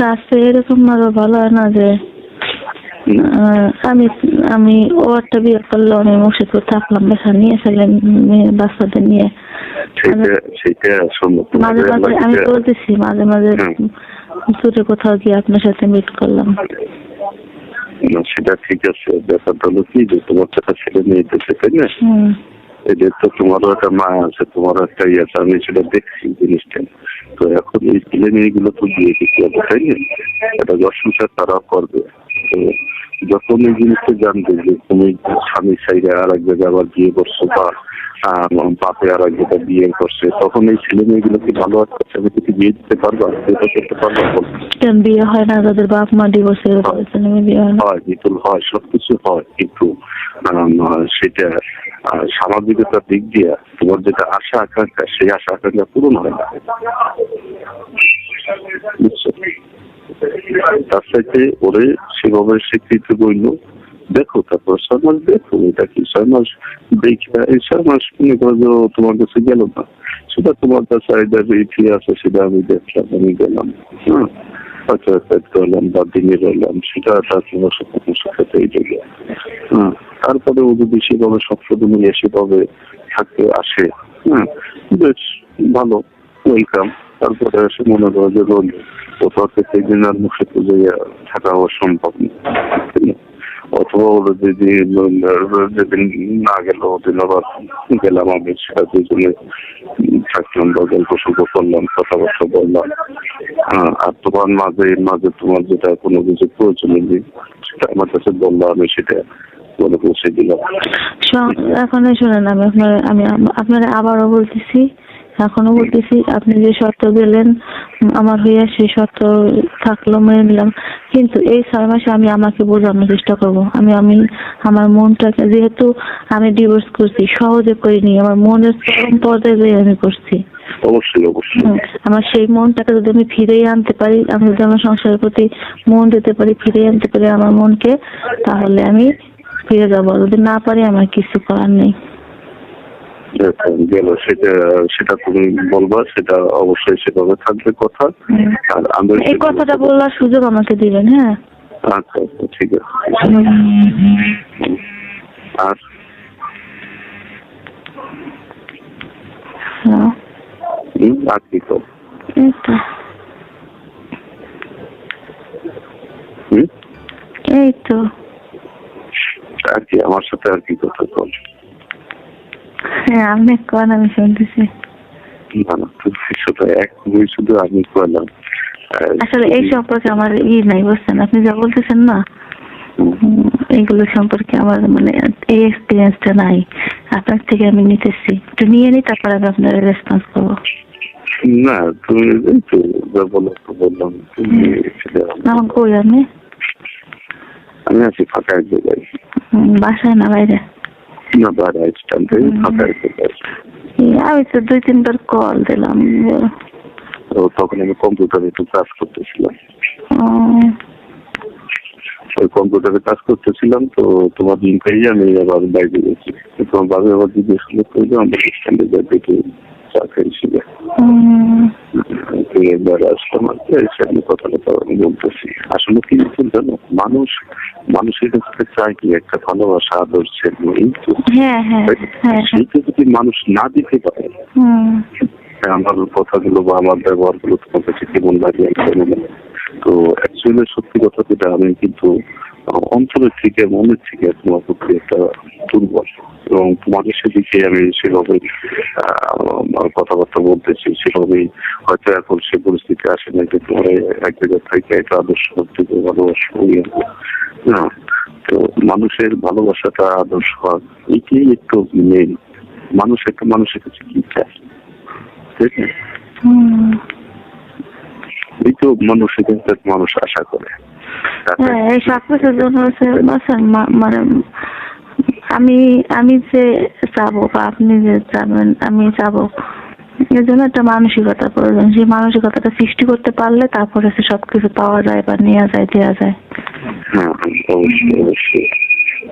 তো এরকম আরও ভালো হয় না যে আমি আমি ও একটা বিয়ে করল আমি মুর্শিদপুর থাকলাম বেসা নিয়ে ছেলে বাচ্চাদের নিয়ে। মাঝে মাঝে আমি বলতেছি মাঝে মাঝে দূরে কোথাও গিয়ে আপনার সাথে মিট করলাম। সেটা ঠিক আছে। ব্যাপারটা হলো কি যে তোমার তো একটা ছেলে মেয়ে দেশে তাই না? এদের তো তোমারও একটা মা আছে তোমারও একটা ইয়ে আছে আমি সেটা দেখছি জিনিসটা। তো এখন এই ছেলে মেয়েগুলো তো বিয়ে করতে হবে তাই না? একটা ঘর তারা করবে। তো যখন এই জিনিসটা জানবে যে তুমি স্বামীর সাইডে আর এক জায়গায় আবার বিয়ে করছ বা বাপে আর জায়গায় বিয়ে করছে তখন এই ছেলে মেয়েগুলো কি ভালো একটা ছেলেকে কি বিয়ে দিতে পারবা বিয়ে করতে পারবা কেন বিয়ে হয় না? যাদের বাপ মা ডিভোর্স ছেলে মেয়ে বিয়ে হয় হয় বিপুল হয় সবকিছু হয় কিন্তু সেটা সামাজিকতার দিক দিয়ে তোমার যেটা আশা আকাঙ্ক্ষা সেই আশা আকাঙ্ক্ষা পূরণ হয় না। তার সাথে ওরে সেভাবে স্বীকৃতি বইল দেখো, তারপর ছয় মাস দেখো, এটা কি ছয় মাস দেখে এই ছয় মাস মনে করো যে তোমার কাছে গেল না। সেটা তোমার কাছে আইডার ইতি আছে, সেটা আমি দেখলাম, আমি গেলাম। হ্যাঁ হয়তো এফেক্ট বা দিনে রইলাম, সেটা তার তোমার সাথে সাথে হ্যাঁ তারপরে ও যদি সেভাবে সংশোধন নিয়ে সেভাবে থাকতে আসে হ্যাঁ বেশ, ভালো ওয়েলকাম তারপরে এসে মনে করো যে রোল কোথাও থেকে একদিন আর মুখে পুজো থাকা সম্ভব না? অথবা যদি না গেল ওদিন আবার গেলাম আমি সেটা দুজনে থাকলাম বা গল্প সল্প করলাম কথাবার্তা বললাম। হ্যাঁ, আর তোমার মাঝে এর মাঝে তোমার যেটা কোনো কিছু প্রয়োজন নেই সেটা আমার কাছে বলল আমি সেটা বলে পৌঁছে এখন শুনেন আমি আপনার আমি আপনার আবারও বলতেছি এখনও বলতেছি আপনি যে শর্ত দিলেন আমার হইয়া সেই শর্ত থাকল মেনে নিলাম। কিন্তু এই ছয় মাসে আমি আমাকে বোঝানোর চেষ্টা করব। আমি আমি আমার মনটাকে যেহেতু আমি ডিভোর্স করছি সহজে করিনি আমার মনের চরম পর্যায়ে যেয়ে আমি করছি। অবশ্যই অবশ্যই। হুম, আমার সেই মনটাকে যদি আমি ফিরিয়ে আনতে পারি আমি যদি আমার সংসারের প্রতি মন দিতে পারি ফিরিয়ে আনতে পারি আমার মনকে তাহলে আমি ফিরে যাব। যদি না পারি আমার কিছু করার নেই। গেল সেটা সেটা তুমি বলবা সেটা অবশ্যই সেভাবে থাকবে কথা। আর আমি এই কথাটা বলার সুযোগ আমাকে দিবেন হ্যাঁ? আচ্ছা আচ্ছা ঠিক আছে। আর? আর কি তো। এই তো। আর কি আমার সাথে আর কি কথা বল? হ্যাঁ আপনি কন আমি শুনতেছি। না না শুধু এক বই শুধু আমি করলাম আসলে এই সম্পর্কে আমার ই নাই বুঝছেন? আপনি যা বলতেছেন না হুম, এইগুলো সম্পর্কে আমার মানে এই এক্সপিরিয়েন্সটা নাই। আপনার থেকে আমি নিতেছি। একটু নিয়ে নিই তারপর আমি আপনার রেসপন্স করব। না তুমি তো বললাম আমার। কই আমি আছি ফাঁকা জায়গায়। বাসায় না বাইরে? না বাইরে স্ট্যান্ডে এক আমি তো দুই তিনবার কল দিলাম তো তখন আমি কম্পিউটারে একটু কাজ করতেছিলাম। ওই কম্পিউটারে কাজ করতেছিলাম তো তোমার দিন পেয়ে আমি আবার বাইরে গেছি। তোমার বাবা আবার জিজ্ঞেস করল আমরা স্ট্যান্ডে যাই দেখি চা খাইছিল একবার আসলাম এসে আমি কথা কথা বলতেছি। আসলে কি জানো? মানুষ মানুষের কাছে চায় কি একটা ভালোবাসা হ্যাঁ হ্যাঁ হ্যাঁ সেইটা যদি মানুষ না দিতে পারে আমার কথাগুলো বা আমার ব্যবহারগুলো তোমার কাছে কেমন লাগে। তো অ্যাকচুয়ালি সত্যি কথা যেটা আমি কিন্তু অন্তরের থেকে মনের থেকে তোমার প্রতি একটা দুর্বল। এবং তোমাদের সেদিকে আমি সেভাবে কথাবার্তা বলতেছি সেভাবেই হয়তো এখন সে পরিস্থিতি আসে না যে তোমার এক জায়গা থেকে একটা আদর্শ থেকে ভালোবাসা না তো মানুষের ভালোবাসাটা আদর্শ হওয়া এটাই একটু মেন মানুষ একটা মানুষের কাছে কি চায়? ঠিক এই তো মানুষের কাছে মানুষ আশা করে। হ্যাঁ এই সব কিছুর জন্য মানে আমি আমি যে চাবো বা আপনি যে চাবেন আমি চাবো এর জন্য একটা মানসিকতা প্রয়োজন। সেই মানসিকতাটা সৃষ্টি করতে পারলে তারপরে সে সবকিছু পাওয়া যায় বা নেওয়া যায় দেওয়া যায়। হ্যাঁ অবশ্যই অবশ্যই।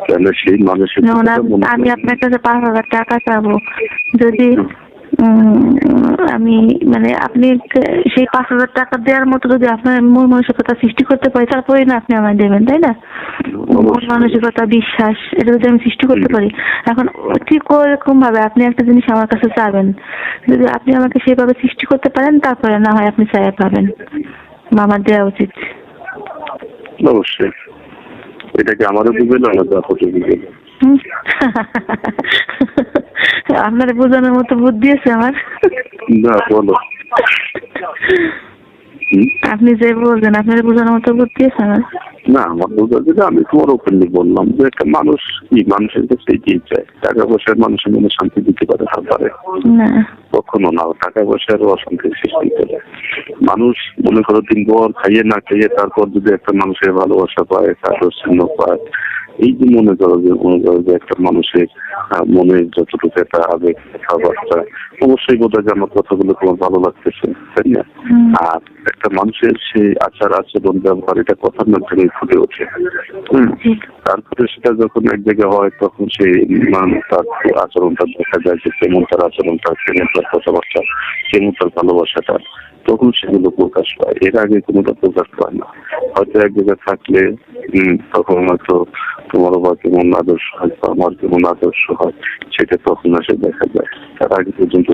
তাহলে সেই মানুষের আমি আপনার কাছে পাঁচ হাজার টাকা চাবো। যদি আমি মানে আপনি সেই পাঁচ হাজার টাকা দেওয়ার মতো যদি আপনার মন মানসিকতা সৃষ্টি করতে পারি তারপরে না আপনি আমায় দেবেন তাই না? মন মানসিকতা বিশ্বাস এটা যদি আমি সৃষ্টি করতে পারি। এখন ঠিক ওরকম ভাবে আপনি একটা জিনিস আমার কাছে চাবেন যদি আপনি আমাকে সেভাবে সৃষ্টি করতে পারেন তারপরে না হয় আপনি চাই পাবেন। বা আমার দেওয়া উচিত। অবশ্যই। এটাকে আমারও বুঝবে না আপনাকে হুম? আপনার বোঝানোর মতো বুদ্ধি আছে আমার। না বলো? আপনি যে বলছেন আপনার বোঝানোর মতো বুদ্ধি আছে আমার। না আমার বোঝা যেটা আমি তোমার ওপেনলি বললাম যে একটা মানুষ কি মানুষের কাছে এগিয়ে যায় টাকা পয়সার মানুষের মনে শান্তি দিতে পারে না। পারে কখনো না টাকা পয়সার অশান্তির সৃষ্টি করে। মানুষ মনে করো দিন পর খাইয়ে না খাইয়ে তারপর যদি একটা মানুষের ভালোবাসা পায় তারপর চিহ্ন পায় এই যে মনে করো যে মনে করো যে একটা মানুষের আহ, মনে যতটুকু একটা আবেগ কথাবার্তা অবশ্যই বোধ হয় যে আমার কথাগুলো তোমার ভালো লাগতেছে তাই না? আর একটা মানুষের সেই আচার আচরণ ব্যবহার এটা কথার মাধ্যমে ফুটে ওঠে। হুম? তারপরে সেটা যখন এক জায়গায় হয় তখন সেই তার আচরণটা দেখা যায় যে কেমন তার আচরণটা কেমন তার কথাবার্তা কেমন তার ভালোবাসাটা। তখন সেগুলো প্রকাশ পায়। এর আগে কোনোটা প্রকাশ পায় না। হয়তো এক জায়গায় থাকলে তখন হয়তো তোমার বা কেমন আদর্শ হয় বা আমার কেমন আদর্শ হয়, সেটা তখন আসে দেখা যায়। তার আগে পর্যন্ত